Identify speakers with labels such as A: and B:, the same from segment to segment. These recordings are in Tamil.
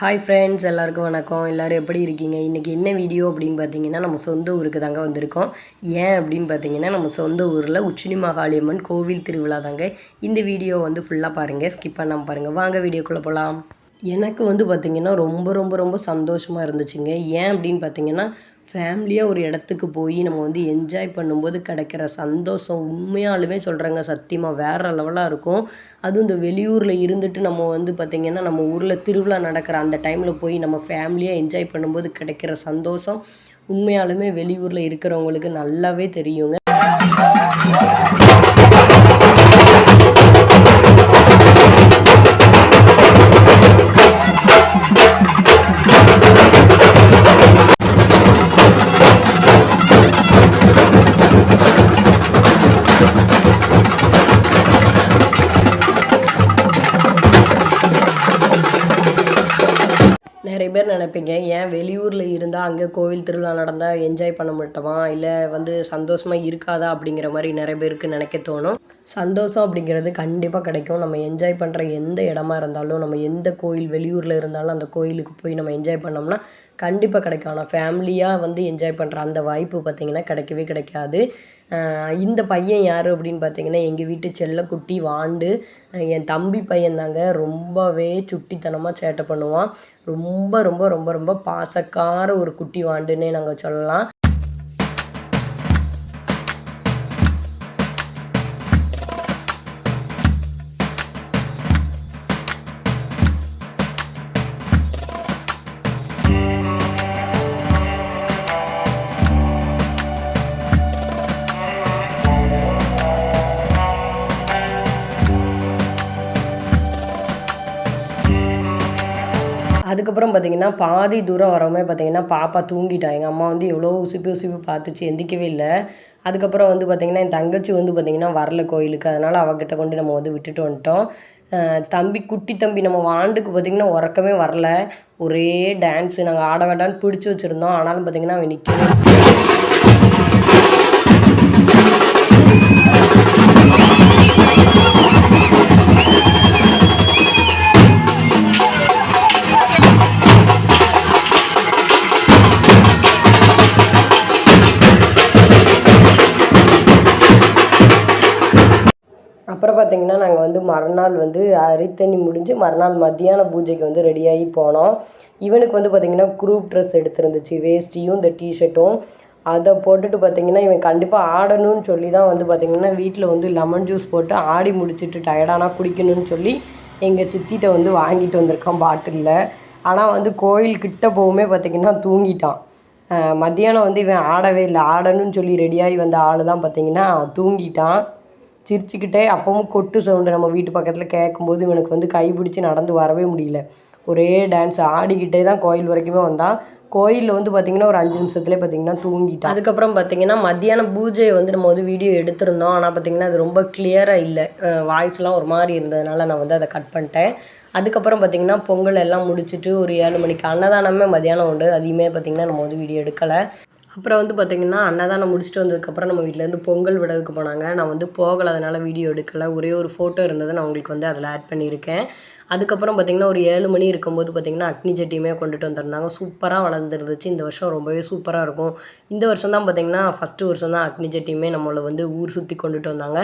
A: ஹாய் ஃப்ரெண்ட்ஸ் எல்லாருக்கும் வணக்கம். எல்லோரும் எப்படி இருக்கீங்க? இன்றைக்கி என்ன வீடியோ அப்படின்னு பார்த்தீங்கன்னா நம்ம சொந்த ஊருக்கு தாங்க வந்திருக்கோம். ஏன் அப்படின்னு பார்த்தீங்கன்னா நம்ம சொந்த ஊரில் உச்சினி மகாளியம்மன் கோவில் திருவிழா தாங்க. இந்த வீடியோ வந்து ஃபுல்லாக பாருங்கள் ஸ்கிப் பண்ணாமல் பாருங்கள் வாங்க வீடியோக்குள்ளே போகலாம் எனக்கு வந்து பார்த்திங்கன்னா ரொம்ப ரொம்ப ரொம்ப சந்தோஷமாக இருந்துச்சுங்க. ஏன் அப்படின்னு பார்த்தீங்கன்னா ஃபேமிலியாக ஒரு இடத்துக்கு போய் நம்ம வந்து என்ஜாய் பண்ணும்போது கிடைக்கிற சந்தோஷம் உண்மையாலுமே சொல்கிறேங்க சத்தியமாக வேறு லெவலாக இருக்கும். அதுவும் இந்த வெளியூரில் இருந்துட்டு நம்ம வந்து பார்த்திங்கன்னா நம்ம ஊரில் திருவிழா நடக்கிற அந்த டைமில் போய் நம்ம ஃபேமிலியாக என்ஜாய் பண்ணும்போது கிடைக்கிற சந்தோஷம் உண்மையாலுமே வெளியூரில் இருக்கிறவங்களுக்கு நல்லாவே தெரியுங்க. நிறைய பேர் நினைப்பீங்க ஏன் வெளியூரில் இருந்தால் அங்கே கோவில் திருவிழா நடந்தால் என்ஜாய் பண்ண மாட்டோமா? இல்லை வந்து சந்தோஷமாக இருக்காதா? அப்படிங்கிற மாதிரி நிறைய பேருக்கு நினைக்க தோணும். சந்தோஷம் அப்படிங்கிறது கண்டிப்பாக கிடைக்கும். நம்ம என்ஜாய் பண்ணுற எந்த இடமா இருந்தாலும் நம்ம எந்த கோயில் வெளியூரில் இருந்தாலும் அந்த கோயிலுக்கு போய் நம்ம என்ஜாய் பண்ணோம்னா கண்டிப்பாக கிடைக்கும். ஆனால் ஃபேமிலியாக வந்து என்ஜாய் பண்ணுற அந்த வாய்ப்பு பார்த்திங்கன்னா கிடைக்கவே கிடைக்காது. இந்த பையன் யார் அப்படின்னு பார்த்தீங்கன்னா எங்கள் வீட்டு செல்லக்குட்டி வாண்டு. என் தம்பி பையன் தாங்க. ரொம்பவே சுட்டித்தனமாக சேட்டை பண்ணுவான். ரொம்ப ரொம்ப ரொம்ப ரொம்ப பாசக்கார ஒரு குட்டி வாண்டுன்னே நாங்கள் சொல்லலாம். அதுக்கப்புறம் பார்த்திங்கன்னா பாதி தூரம் வரவுமே பார்த்திங்கன்னா பாப்பா தூங்கிட்டா. எங்கள் அம்மா வந்து எவ்வளோ உசுப்பி உசுப்பி பார்த்துச்சு எந்திக்கவே இல்லை. அதுக்கப்புறம் வந்து பார்த்திங்கன்னா என் தங்கச்சி வந்து பார்த்திங்கன்னா வரல கோயிலுக்கு. அதனால் அவகிட்ட கொண்டு நம்ம வந்து விட்டுட்டு வந்துட்டோம். தம்பி குட்டி தம்பி நம்ம வாண்டுக்கு பார்த்திங்கன்னா உறக்கமே வரல. ஒரே டான்ஸு நாங்கள் ஆட வேண்டான்னு பிடிச்சி வச்சுருந்தோம். ஆனாலும் பார்த்திங்கன்னா அவன் நிற்கவே அப்புறம் பார்த்திங்கன்னா நாங்கள் வந்து மறுநாள் வந்து அரித்தண்ணி முடிஞ்சு மறுநாள் மத்தியான பூஜைக்கு வந்து ரெடியாகி போனோம். இவனுக்கு வந்து பார்த்திங்கன்னா குரூப் ட்ரெஸ் எடுத்துருந்துச்சு. வேஷ்டியும் இந்த டிஷர்ட்டும் அதை போட்டுட்டு பார்த்திங்கன்னா இவன் கண்டிப்பாக ஆடணும்னு சொல்லி தான் வந்து பார்த்திங்கன்னா வீட்டில் வந்து லெமன் ஜூஸ் போட்டு ஆடி முடிச்சுட்டு டயர்டானா குடிக்கணும்னு சொல்லி எங்கள் சித்திட்ட வந்து வாங்கிட்டு வந்திருக்கான் பாட்டிலில். ஆனால் வந்து கோயில் கிட்ட போகவுமே பார்த்திங்கன்னா தூங்கிட்டான். மத்தியானம் வந்து இவன் ஆடவே இல்லை. ஆடணும்னு சொல்லி ரெடியாகி வந்த ஆள் தான் பார்த்திங்கன்னா தூங்கிட்டான். சிரிச்சுக்கிட்டே அப்பவும் கொட்டு சவுண்டு நம்ம வீட்டு பக்கத்தில் கேட்கும்போது இவனுக்கு வந்து கை பிடிச்சி நடந்து வரவே முடியல. ஒரே டான்ஸ் ஆடிக்கிட்டே தான் கோயில் வரைக்குமே வந்தான். கோயிலில் வந்து பார்த்திங்கன்னா ஒரு அஞ்சு நிமிஷத்துலேயே பார்த்திங்கன்னா தூங்கிட்டான். அதுக்கப்புறம் பார்த்திங்கன்னா மத்தியானம் பூஜையை வந்து நம்ம வந்து வீடியோ எடுத்திருந்தோம். ஆனால் பார்த்திங்கன்னா அது ரொம்ப கிளியராக இல்லை. வாய்ஸ்லாம் ஒரு மாதிரி இருந்ததுனால நான் வந்து அதை கட் பண்ணிட்டேன். அதுக்கப்புறம் பார்த்திங்கன்னா பொங்கல் எல்லாம் முடிச்சுட்டு ஒரு ஏழு மணிக்கு அன்னதானமே மத்தியானம் உண்டு. அதையுமே பார்த்திங்கன்னா நம்ம வந்து வீடியோ எடுக்கலை. அப்புறம் வந்து பார்த்திங்கன்னா அன்னதானம் முடிச்சுட்டு வந்ததுக்கப்புறம் நம்ம வீட்டிலேருந்து பொங்கல் விடதுக்கு போனாங்க. நான் வந்து போகலை அதனால் வீடியோ எடுக்கலை. ஒரே ஒரு ஃபோட்டோ இருந்தது நான் உங்களுக்கு வந்து அதில் ஆட் பண்ணியிருக்கேன். அதுக்கப்புறம் பார்த்திங்கன்னா ஒரு ஏழு மணி இருக்கும்போது பார்த்திங்கன்னா அக்னி சட்டியுமே கொண்டுட்டு வந்திருந்தாங்க. சூப்பராக வளர்ந்துருந்துச்சு. இந்த வருஷம் ரொம்பவே சூப்பராக இருக்கும். இந்த வருஷம் தான் பார்த்திங்கன்னா ஃபஸ்ட்டு வருஷம் தான் அக்னி சட்டியுமே நம்மளை வந்து ஊர் சுற்றி கொண்டுட்டு வந்தாங்க.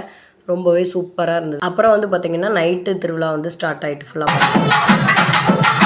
A: ரொம்பவே சூப்பராக இருந்தது. அப்புறம் வந்து பார்த்திங்கன்னா நைட்டு திருவிழா வந்து ஸ்டார்ட் ஆகிட்டு ஃபுல்லாக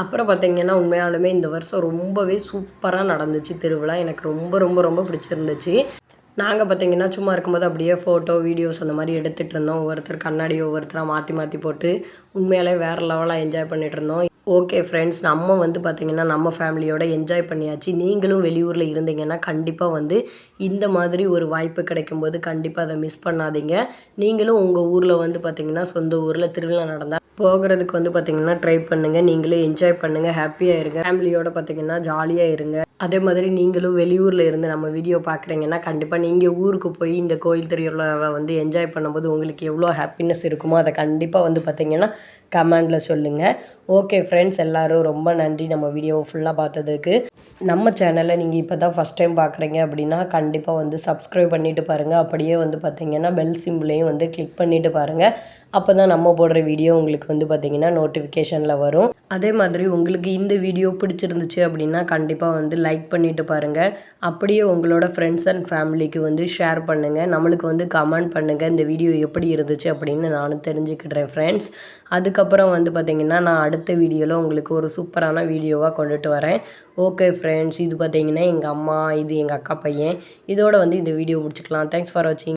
A: அப்புறம் பார்த்திங்கன்னா உண்மையாலுமே இந்த வருஷம் ரொம்பவே சூப்பராக நடந்துச்சு திருவிழா. எனக்கு ரொம்ப ரொம்ப ரொம்ப பிடிச்சிருந்துச்சு. நாங்கள் பார்த்திங்கன்னா சும்மா இருக்கும்போது அப்படியே ஃபோட்டோ வீடியோஸ் அந்த மாதிரி எடுத்துகிட்டு இருந்தோம். ஒவ்வொருத்தர் கண்ணாடி ஒவ்வொருத்தராக மாற்றி மாற்றி போட்டு உண்மையாலே வேறு லெவலாக என்ஜாய் பண்ணிகிட்டு இருந்தோம். ஓகே ஃப்ரெண்ட்ஸ் நம்ம வந்து பார்த்திங்கன்னா நம்ம ஃபேமிலியோட என்ஜாய் பண்ணியாச்சு. நீங்களும் வெளியூரில் இருந்தீங்கன்னா கண்டிப்பாக வந்து இந்த மாதிரி ஒரு வாய்ப்பு கிடைக்கும்போது கண்டிப்பாக அதை மிஸ் பண்ணாதீங்க. நீங்களும் உங்கள் ஊரில் வந்து பார்த்திங்கன்னா சொந்த ஊரில் திருவிழா நடந்தால் போகிறதுக்கு வந்து பார்த்திங்கன்னா ட்ரை பண்ணுங்கள் நீங்களே என்ஜாய் பண்ணுங்கள் ஹாப்பியாக இருங்க. ஃபேமிலியோட பார்த்திங்கன்னா ஜாலியாக இருங்க. அதே மாதிரி நீங்களும் வெளியூரில் இருந்து நம்ம வீடியோ பார்க்குறீங்கன்னா கண்டிப்பாக நீங்கள் ஊருக்கு போய் இந்த கோயில் திருவிழாவை வந்து என்ஜாய் பண்ணும்போது உங்களுக்கு எவ்வளோ ஹாப்பினஸ் இருக்குமோ அதை கண்டிப்பாக வந்து பார்த்திங்கன்னா கமெண்டில் சொல்லுங்கள் ஓகே ஃப்ரெண்ட்ஸ் எல்லோரும் ரொம்ப நன்றி. நம்ம வீடியோவை ஃபுல்லாக பார்த்ததுக்கு. நம்ம சேனலை நீங்கள் இப்போ தான் ஃபஸ்ட் டைம் பார்க்குறீங்க அப்படின்னா கண்டிப்பாக வந்து சப்ஸ்கிரைப் பண்ணிவிட்டு பாருங்கள் அப்படியே வந்து பார்த்திங்கன்னா பெல் சிம்பிளையும் வந்து கிளிக் பண்ணிவிட்டு பாருங்கள் அப்போ தான் நம்ம போடுற வீடியோ உங்களுக்கு வந்து பார்த்திங்கன்னா நோட்டிஃபிகேஷனில் வரும். அதே மாதிரி உங்களுக்கு இந்த வீடியோ பிடிச்சிருந்துச்சு அப்படின்னா கண்டிப்பாக வந்து லைக் பண்ணிவிட்டு பாருங்கள் அப்படியே உங்களோட ஃப்ரெண்ட்ஸ் அண்ட் ஃபேமிலிக்கு வந்து ஷேர் பண்ணுங்கள் நம்மளுக்கு வந்து கமெண்ட் பண்ணுங்கள் இந்த வீடியோ எப்படி இருந்துச்சு அப்படின்னு நானும் தெரிஞ்சுக்கிடுறேன் ஃப்ரெண்ட்ஸ் அதுக்கப்புறம் வந்து பார்த்திங்கன்னா நான் அடுத்த வீடியோவில் உங்களுக்கு ஒரு சூப்பரான வீடியோவாக கொண்டுட்டு வரேன். ஓகே ஃப்ரெண்ட்ஸ் இது பார்த்திங்கன்னா எங்கள் அம்மா இது எங்கள் அக்கா பையன். இதோட வந்து இந்த வீடியோ முடிச்சுக்கலாம். தேங்க்ஸ் ஃபார் வாட்சிங்